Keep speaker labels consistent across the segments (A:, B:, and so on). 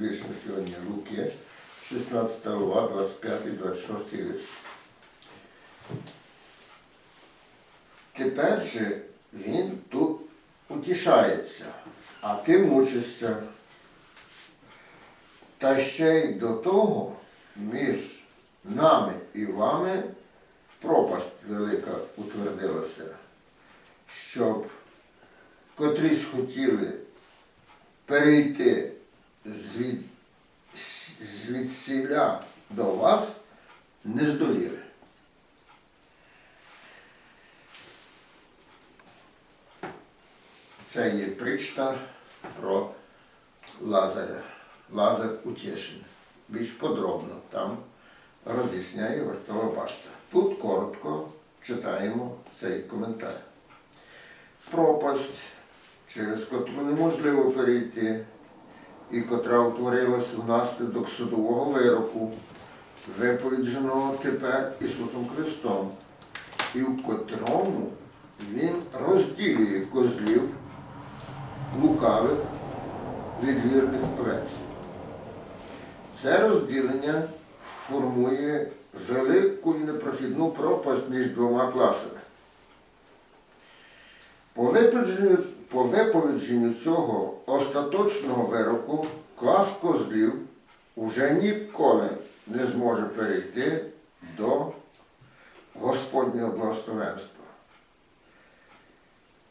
A: вірш сьогодні Луки, 16 глава, 25, 26 вірш. Тепер же він тут утішається, а ти мучишся. Та ще й до того між нами і вами пропасть велика утвердилася, щоб котрісь хотіли перейти звід, звідсіля до вас, не здоліли. Це є причта про Лазаря. Лазар утішений. Більш подробно там роз'ясняє вартова башта. Тут коротко читаємо цей коментар. Пропасть, через котру неможливо перейти, і котра утворилася внаслідок судового вироку, виповідженого тепер Ісусом Христом, і в котрому Він розділює козлів лукавих від вірних овець. Це розділення формує велику і непрохідну пропасть між двома класами. По виповідженню, по виповідженню цього остаточного вироку клас козлів уже ніколи не зможе перейти до Господнього благословенства.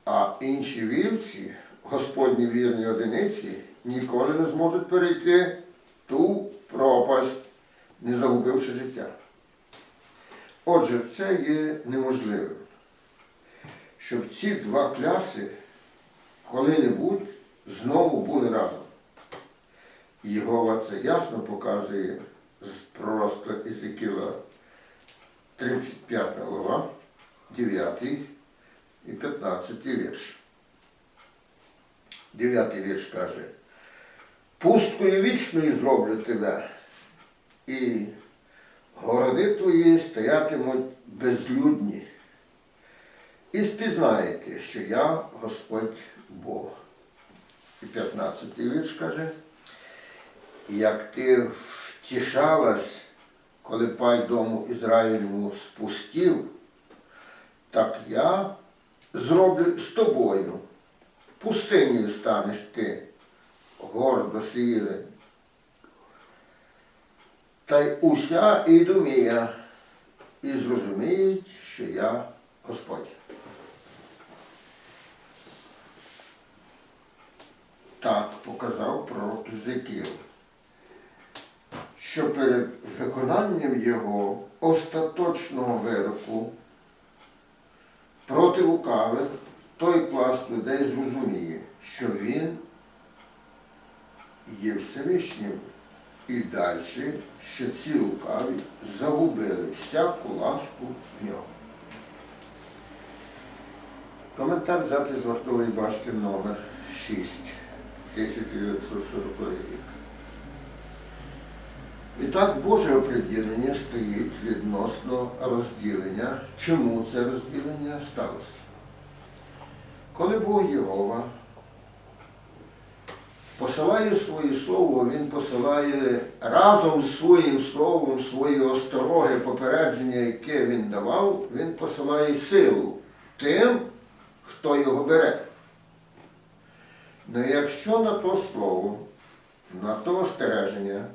A: А інші вівці, Господні вірні одиниці, ніколи не зможуть перейти ту пропасть, не загубивши життя. Отже, це є неможливим, щоб ці два кляси коли-небудь знову були разом. І Єгова це ясно показує з пророцтва Ізекіла 35 глава, 9 і 15 вірш. 9 вірш каже, пусткою вічною зроблю тебе, і городи твої стоятимуть безлюдні. І спізнаєте, що я Господь Бог. І 15 вірш каже, як ти втішалась, коли пай дому Ізраїльму спустів, так я зроблю з тобою. Пустинею станеш ти, гордо сіли. Та й уся Ідумія, і зрозуміють, що я Господь. Так показав пророк Зекіл, що перед виконанням його остаточного вироку проти лукавих той клас людей зрозуміє, що він є Всевишнім і далі, що ці лукаві загубили всяку ласку в нього. Коментар взяти з вартової башти номер 6, 1940 рік. І так Боже оприділення стоїть відносно розділення. Чому це розділення сталося? Коли Бог Єгова посилає своє слово, Він посилає разом з своїм словом, свої остороги, попередження, яке він давав, він посилає силу тим, хто його бере. Ну якщо на то слово, на то остереження,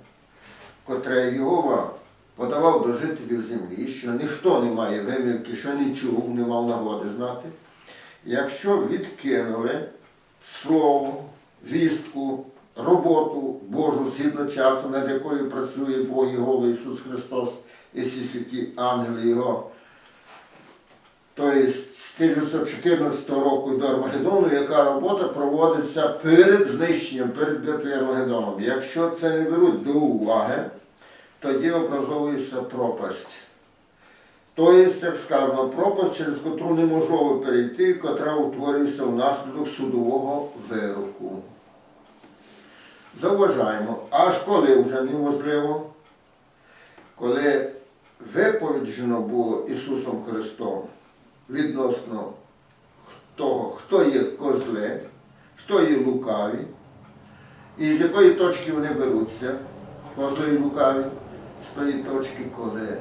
A: котре Єгова подавав до жителів землі, що ніхто не має вимірки, що чув, не мав нагоди знати, якщо відкинули слово, вістку, роботу Божу згідно часу, над якою працює Бог Єгова Ісус Христос і всі святі ангели Його, тобто з 1914 року до Армагеддону, яка робота проводиться перед знищенням, перед битвою Армагеддоном. Якщо це не беруть до уваги, тоді образовується пропасть. Тобто, як сказано, пропасть, через котру неможливо перейти, котра утворюється внаслідок судового вироку. Зауважаємо, аж коли вже неможливо, коли виповіджено було Ісусом Христом відносно того, хто є козли, хто є лукаві, І з якої точки вони беруться? Козли і лукаві. З тої точки, коли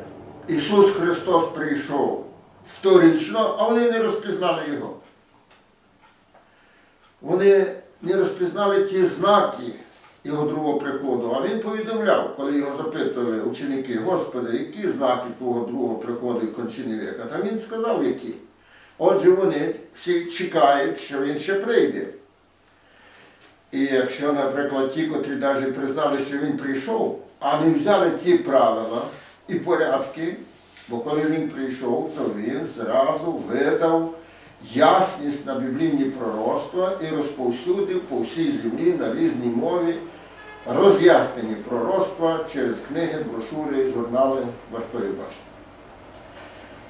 A: Ісус Христос прийшов сторічно, а вони не розпізнали Його. Вони не розпізнали ті знаки його другого приходу. А він повідомляв, коли його запитували ученики, Господи, які знаки твого другого приходу і кончини віка? Та він сказав, які. Отже, вони всі чекають, що він ще прийде. І якщо, наприклад, ті, котрі навіть признали, що він прийшов, а не взяли ті правила і порядки, бо коли він прийшов, то він зразу видав ясність на біблійні пророцтва і розповсюдив по всій землі на різній мові роз'яснені пророцтва через книги, брошури, журнали вартої башти.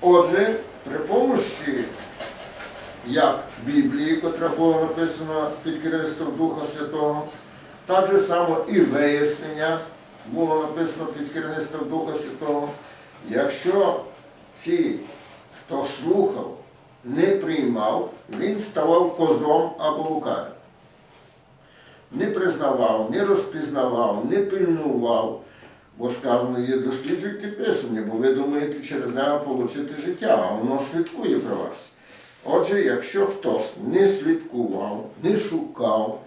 A: Отже, при помощі як Біблії, котра була написана під керівництвом Духа Святого, так же само і вияснення було написано під керівництвом Духа Святого. Якщо ці, хто слухав, не приймав, він ставав козлом або лукавим. Не признавав, не розпізнавав, не пильнував, бо сказано є досліджуйте Писання, бо ви думаєте через нього отримати життя, а воно слідкує про вас. Отже, якщо хтось не слідкував, не шукав,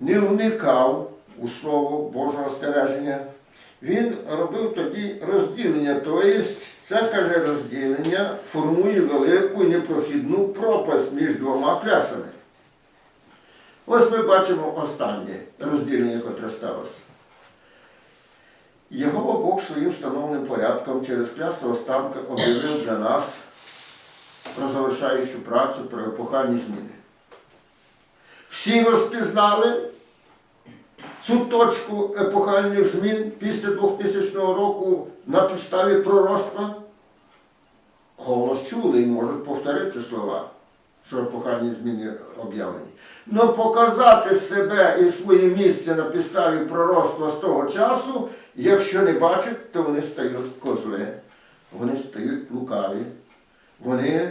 A: не вникав у слово Божого стереження, він робив тоді розділення. Тобто, це каже розділення формує велику і непрохідну пропасть між двома клясами. Ось ми бачимо останнє розділення, яке сталося. Його Бог своїм встановленим порядком через клясу останка об'явив для нас про завершаючу працю, про епохальні зміни. Всі розпізнали цю точку епохальних змін після 2000 року на підставі пророцтва. Голос чули і можуть повторити слова, що епохальні зміни об'явлені. Но показати себе і своє місце на підставі пророцтва з того часу, якщо не бачать, то вони стають козли, вони стають лукаві, вони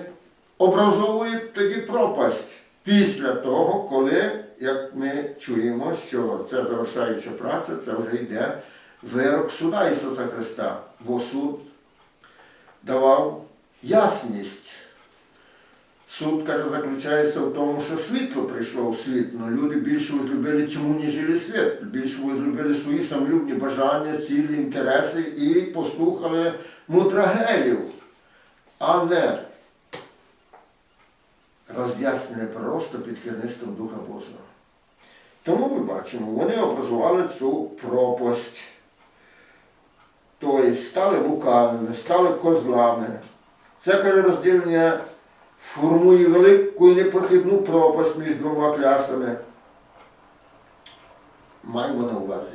A: образовують тоді пропасть після того, коли, як ми чуємо, що це завершаюча праця, це вже йде вирок суда Ісуса Христа, бо суд давав ясність. Суд, каже, заключається в тому, що світло прийшло в світ, але люди більше возлюбили тьму, ніж світ, більше возлюбили свої самолюбні бажання, цілі, інтереси і послухали мудрагелів, а не роз'яснене просто під керівництвом Духа Божого. Тому ми бачимо, вони образували цю пропасть. Тобто стали лукавими, стали козлами. Це каже розділення формує велику і непрохідну пропасть між двома клясами. Маємо на увазі.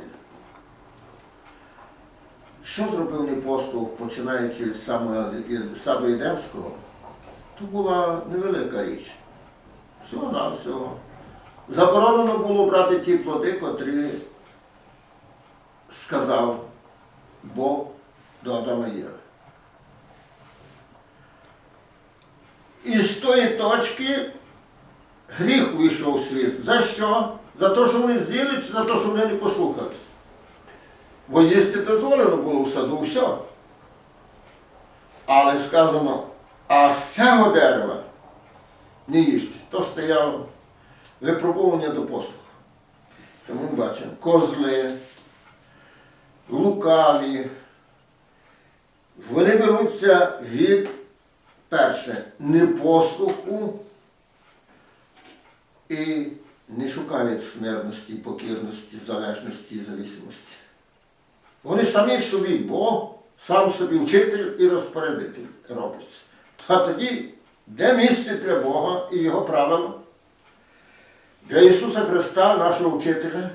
A: Що зробив непослух, починаючи від саду Едемського? То була невелика річ. Всього на всього. Заборонено було брати ті плоди, котрі сказав Бог до Адама і І з тої точки гріх вийшов у світ. За що? За те, що вони з'їли, чи за те, що вони не послухали? Бо їсти дозволено було в саду все. Але сказано, а з цього дерева не їжте. То стояло випробування до послуху. Тому ми бачимо козли, лукаві. Вони беруться від перше непослуху і не шукають смертності, покірності, залежності і зависимості. Вони самі собі Бог, сам собі вчитель і розпорядитель робляться. А тоді, де місце для Бога і Його правила? Для Ісуса Христа, нашого вчителя.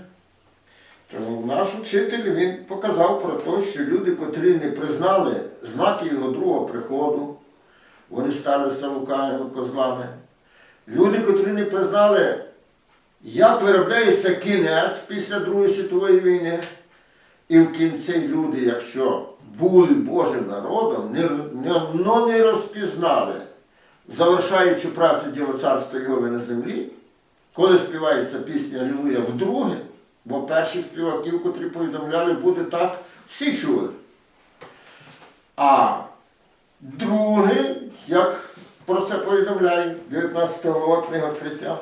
A: Тому наш вчитель він показав про те, що люди, котрі не признали знаки Його другого приходу, вони сталися лукавими козлами. Люди, котрі не признали, як виробляється кінець після Другої світової війни, і в кінці люди, якщо були Божим народом, не, не, но не розпізнали, завершаючи працю діло царства Його на землі, коли співається пісня Алілуя вдруге, Бо перших співаків, котрі повідомляли, буде так, всі чули. А друге, як про це повідомляє 19 голова книга відкриття,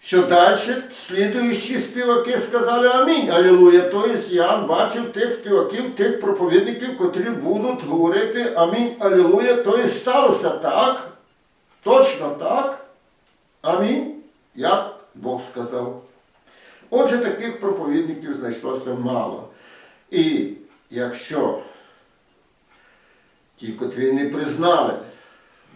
A: що далі слідуючі співаки сказали Амінь. Алілуя. Тобто Ян бачив тих співаків, тих проповідників, котрі будуть говорити Амінь, Алілуя. Тобто сталося так, точно так. Амінь, як Бог сказав. Отже, таких проповідників знайшлося мало. І якщо ті, котрі не признали,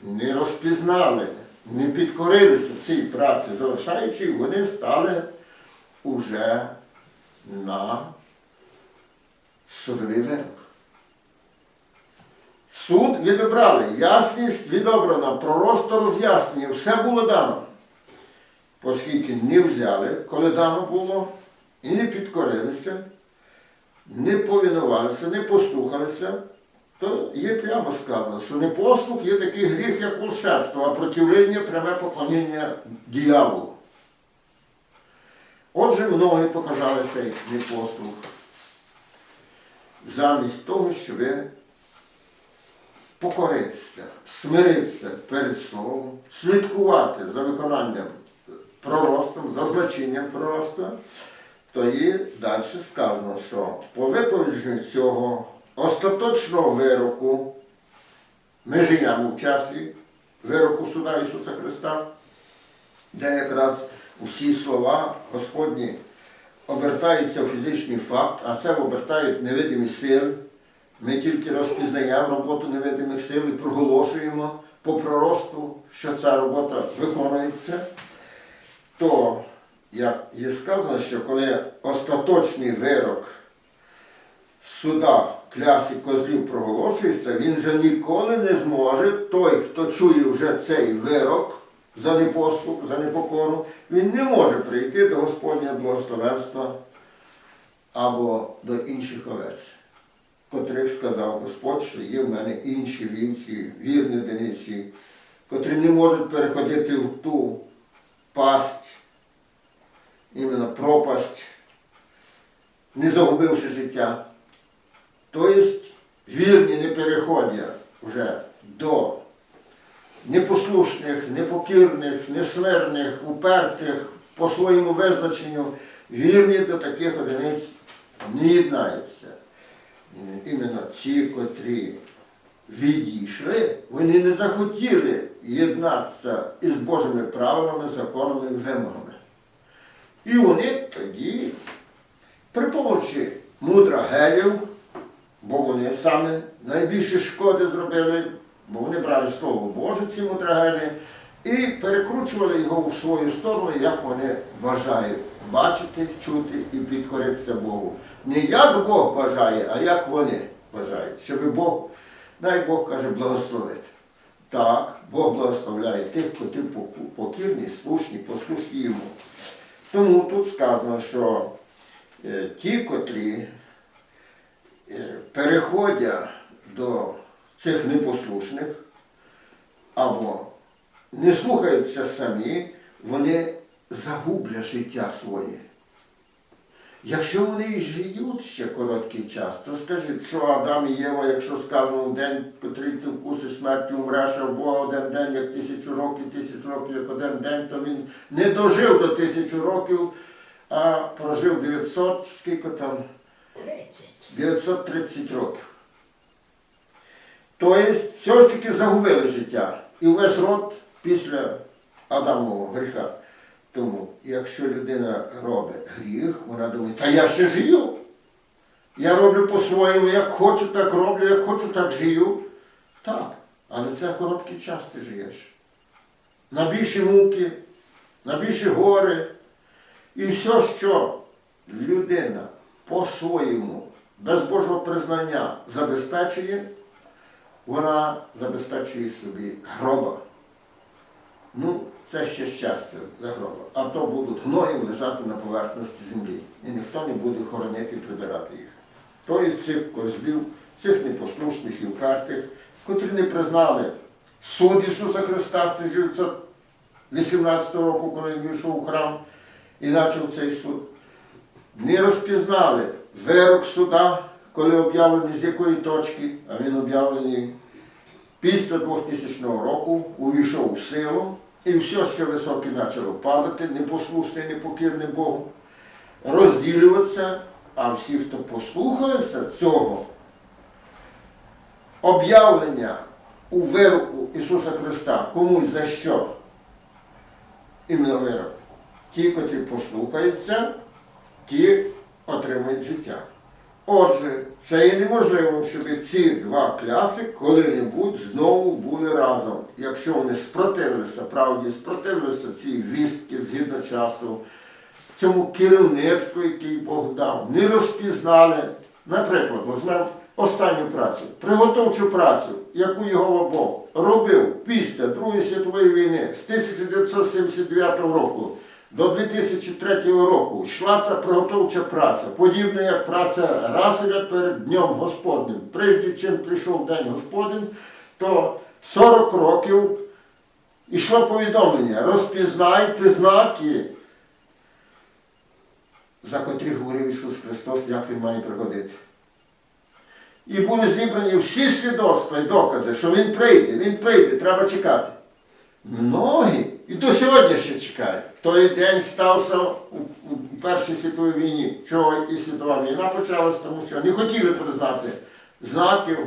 A: не розпізнали, не підкорилися цій праці залишаючи, вони стали уже на судовий вирок. Суд відобрали, ясність відобрана, проросто роз'яснення, все було дано. Оскільки не взяли, коли дано було, і не підкорилися, не повинувалися, не послухалися, то є прямо сказано, що непослух є такий гріх, як волшебство, а противлення пряме поклоніння дияволу. Отже, многі показали цей непослух. Замість того, щоб покоритися, смиритися перед словом, слідкувати за виконанням проростом, за значенням пророста, то і далі сказано, що по виповідженню цього остаточного вироку, ми живемо в часі вироку суда Ісуса Христа, де якраз усі слова Господні обертаються в фізичний факт, а це обертають невидимі сили. Ми тільки розпізнаємо роботу невидимих сил і проголошуємо по проросту, що ця робота виконується то, як є сказано, що коли остаточний вирок суда клясі козлів проголошується, він вже ніколи не зможе, той, хто чує вже цей вирок за непослух, за непокору, він не може прийти до Господнього благословенства або до інших овець, котрих сказав Господь, що є в мене інші вівці, вірні одиниці, котрі не можуть переходити в ту пасть, іменно пропасть, не загубивши життя. Тобто вірні не переходять вже до непослушних, непокірних, несмирних, упертих по своєму визначенню, вірні до таких одиниць не єднаються. Іменно ці, котрі відійшли, вони не захотіли єднатися із Божими правилами, законами і вимогами. І вони тоді, при помочі мудрагелів, бо вони саме найбільше шкоди зробили, бо вони брали Слово Боже, ці мудрагелі, і перекручували його в свою сторону, як вони бажають бачити, чути і підкоритися Богу. Не як Бог бажає, а як вони бажають, щоб Бог, дай Бог каже, благословити. Так, Бог благословляє тих, котрі покірні, слушні, послушні йому. Тому тут сказано, що е, ті, котрі е, переходять до цих непослушних або не слухаються самі, вони загублять життя своє. Якщо вони і живуть ще короткий час, то скажіть, що Адам і Єва, якщо сказано в день, котрий ти вкусиш смерті, умреш, а Бога один день, як тисячу років, тисячу років, як один день, то він не дожив до тисячу років, а прожив 900, скільки там?
B: 30.
A: 930 років. Тобто, все ж таки загубили життя. І весь род після Адамового гріха. Тому, якщо людина робить гріх, вона думає, та я ще живу. Я роблю по-своєму, як хочу, так роблю, як хочу, так живу. Так, але це короткий час ти живеш. На більші муки, на більші гори. І все, що людина по-своєму, без Божого признання забезпечує, вона забезпечує собі гроба. Ну, це ще щастя за гроба. А то будуть гноєм лежати на поверхності землі. І ніхто не буде хоронити і прибирати їх. То із цих козлів, цих непослушних і упертих, котрі не признали суд Ісуса Христа з 1918 року, коли він війшов у храм і почав цей суд. не розпізнали вирок суда, коли об'явлений з якої точки, а він об'явлений після 2000 року, увійшов в силу, і все, що високе почало падати, непослушне, непокірне Богу, розділюватися, а всі, хто послухається цього об'явлення у вироку Ісуса Христа комусь за що? Іменно вирок. Ті, котрі послухаються, ті отримають життя. Отже, це є неможливо, щоб ці два кляси коли-небудь знову були разом. Якщо вони спротивилися, правді, спротивилися цій вістки згідно часу, цьому керівництву, який Бог дав, не розпізнали. Наприклад, візьмемо останню працю, приготовчу працю, яку Його Бог робив після Другої світової війни з 1979 року до 2003 року йшла ця приготовча праця, подібна як праця Раселя перед Днем Господнім. Прежде чим прийшов День Господній, то 40 років йшло повідомлення, розпізнайте знаки, за котрі говорив Ісус Христос, як Він має приходити. І були зібрані всі свідоцтва і докази, що Він прийде, Він прийде, треба чекати. Многі і до сьогодні ще чекають. Той день стався у, Першій світовій війні, чого і світова війна почалась, тому що не хотіли признати знаків.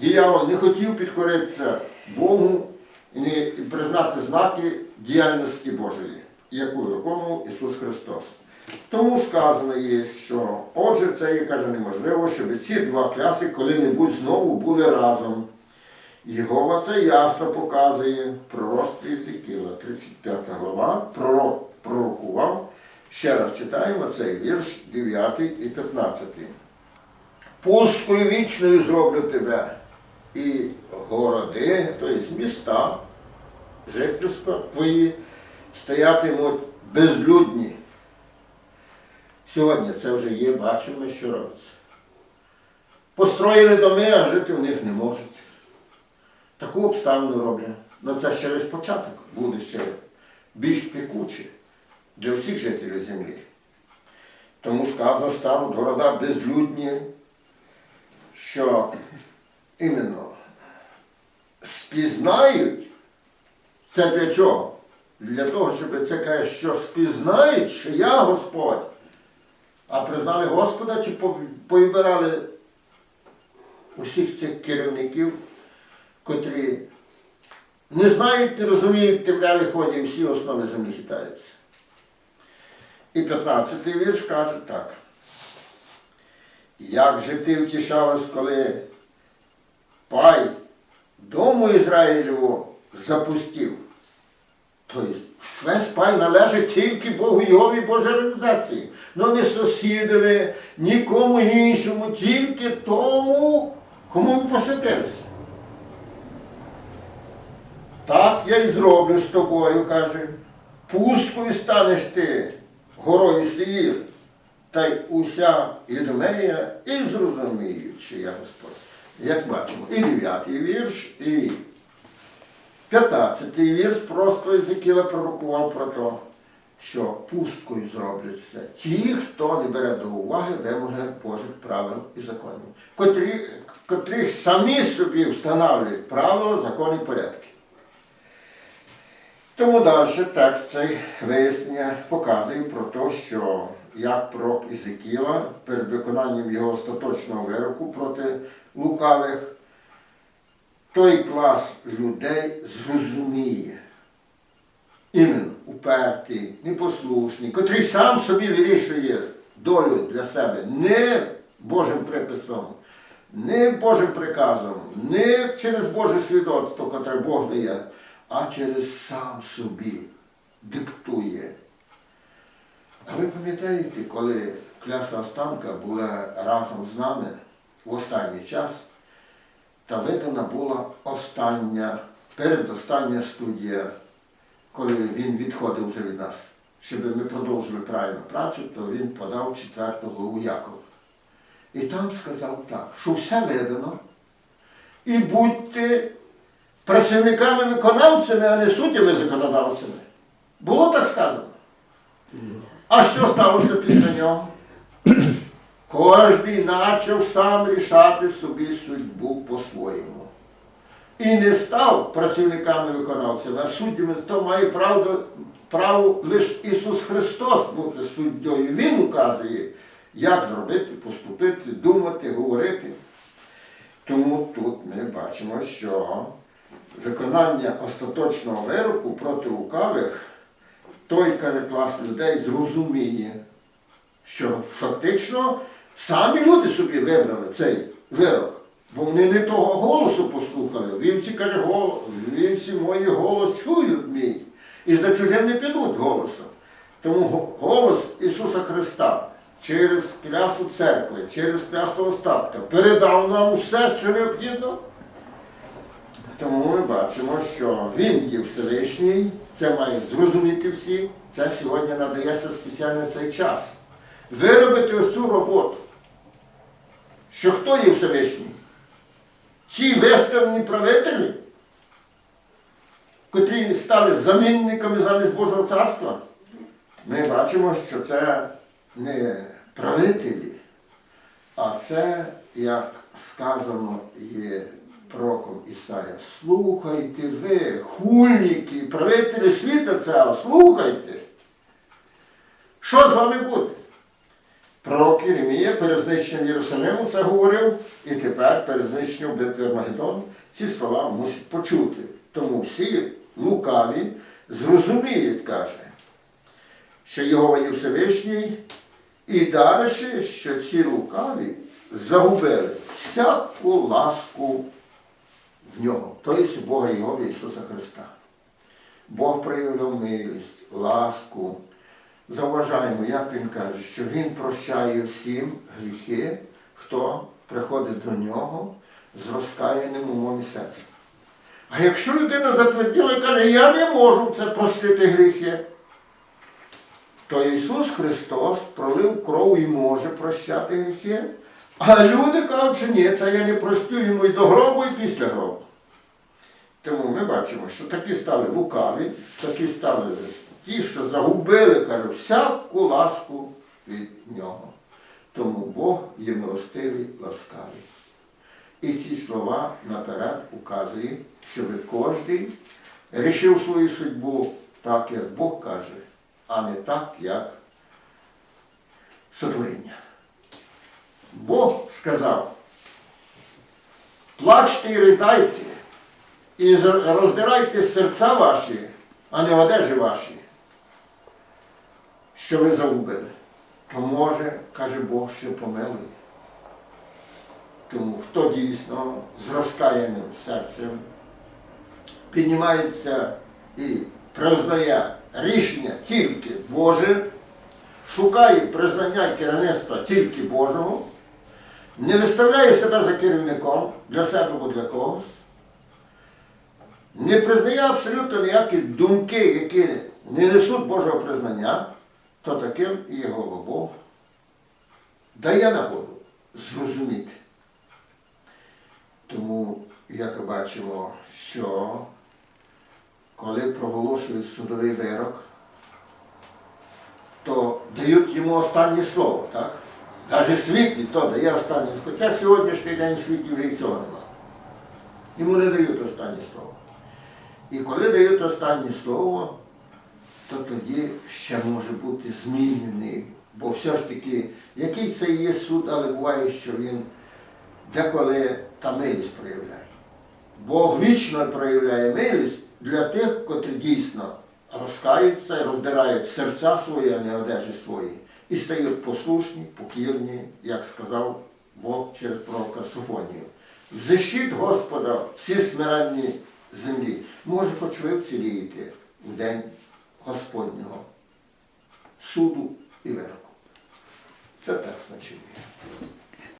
A: Діявол не хотів підкоритися Богу і не признати знаки діяльності Божої, яку виконував Ісус Христос. Тому сказано є, що отже, це є каже неможливо, щоб ці два кляси коли-небудь знову були разом. Єгова це ясно показує в пророцтві Єзекіла, 35 глава, пророк пророкував. Ще раз читаємо цей вірш 9 і 15. Пусткою вічною зроблю тебе, і городи, тобто міста, жительства твої, стоятимуть безлюдні. Сьогодні це вже є, бачимо, що робиться. Построїли доми, а жити в них не можуть. Таку обставину роблять. Ну це ще лише початок, буде ще більш пекуче для всіх жителів землі. Тому сказано стануть города безлюдні, що іменно спізнають це для чого? Для того, щоб це каже, що спізнають, що я Господь. А признали Господа чи по- повибирали усіх цих керівників, котрі не знають, не розуміють темряві ході, всі основи землі хитаються. І 15-й вірш каже так. Як же ти втішалась, коли пай дому Ізраїлеву запустів? Тобто весь пай належить тільки Богу Йові Божій організації. Ну не сусідові, нікому іншому, тільки тому, кому ми посвятилися. Так я й зроблю з тобою, каже. Пусткою станеш ти горою Сеїр, та й уся Ідомея, і зрозуміють, що я Господь. Як бачимо, і 9 вірш, і 15 вірш просто Єзекіла пророкував про те, що пусткою зробляться ті, хто не бере до уваги вимоги Божих правил і законів, котрі, котрі самі собі встановлюють правила, закони порядки. Тому далі текст цей вияснення показує про те, що як пророк Ізекіла перед виконанням його остаточного вироку проти лукавих, той клас людей зрозуміє. Іменно упертий, непослушний, котрий сам собі вирішує долю для себе не Божим приписом, не Божим приказом, не через Боже свідоцтво, котре Бог дає, а через сам собі диктує. А ви пам'ятаєте, коли кляса Останка була разом з нами в останній час, та видана була остання, передостання студія, коли він відходив вже від нас, щоб ми продовжили правильну працю, то він подав четверту главу Якова. І там сказав так, що все видано, і будьте працівниками-виконавцями, а не суддями-законодавцями. Було так сказано. А що сталося після нього? Кожний почав сам рішати собі судьбу по-своєму. І не став працівниками-виконавцями, а суддями, то має право, право лише Ісус Христос бути суддєю. Він указує, як зробити, поступити, думати, говорити. Тому тут ми бачимо, що виконання остаточного вироку проти лукавих, той каже клас людей зрозуміє, що фактично самі люди собі вибрали цей вирок, бо вони не того голосу послухали. Вівці каже, «Гол- мої голос чують мій, і за чужим не підуть голосом. Тому голос Ісуса Христа через клясу церкви, через клясу остатка передав нам усе, що необхідно. Тому ми бачимо, що Він є Всевишній, це мають зрозуміти всі, це сьогодні надається спеціально цей час. Виробити ось цю роботу. Що хто є Всевишній? Ці виставні правителі, котрі стали замінниками замість Божого царства, ми бачимо, що це не правителі, а це, як сказано є пророком Ісая, слухайте ви, хульники, правителі світа цього, слухайте. Що з вами буде? Пророк Єремія перед знищенням Єрусалиму це говорив, і тепер перед знищенням битви Армагеддон ці слова мусять почути. Тому всі лукаві зрозуміють, каже, що Його є Всевишній, і далі, що ці лукаві загубили всяку ласку в нього, тобто Бога Його Ісуса Христа. Бог проявляв милість, ласку. Заважаємо, як він каже, що він прощає всім гріхи, хто приходить до нього з розкаяним умом і серцем. А якщо людина затверділа і каже, я не можу це простити гріхи, то Ісус Христос пролив кров і може прощати гріхи. А люди кажуть, що ні, це я не простю йому і до гробу, і після гробу. Тому ми бачимо, що такі стали лукаві, такі стали ті, що загубили, каже, всяку ласку від нього. Тому Бог є милостивий, ласкавий. І ці слова наперед указує, щоб кожен рішив свою судьбу так, як Бог каже, а не так, як сотворіння. Бог сказав, плачте і ридайте, і роздирайте серця ваші, а не одежі ваші, що ви загубили. То може, каже Бог, що помилує. Тому хто дійсно з розкаяним серцем піднімається і признає рішення тільки Боже, шукає признання керівництва тільки Божого, не виставляє себе за керівником для себе або для когось, не признає абсолютно ніякі думки, які не несуть Божого признання, то таким його Бог дає нагоду зрозуміти. Тому, як бачимо, що коли проголошують судовий вирок, то дають йому останнє слово, так? Навіть світлі то дає останнє. Хоча сьогоднішній день в світі вже і цього нема. Йому не дають останнє слово. І коли дають останнє слово, то тоді ще може бути змінений. Бо все ж таки, який це є суд, але буває, що він деколи та милість проявляє. Бог вічно проявляє милість для тих, котрі дійсно розкаються і роздирають серця свої, а не одежі свої, і стають послушні, покірні, як сказав Бог через пророка Софонію. Защит Господа всі смиренні землі. Може, хоч ви вцілієте в день Господнього суду і вироку. Це так значення.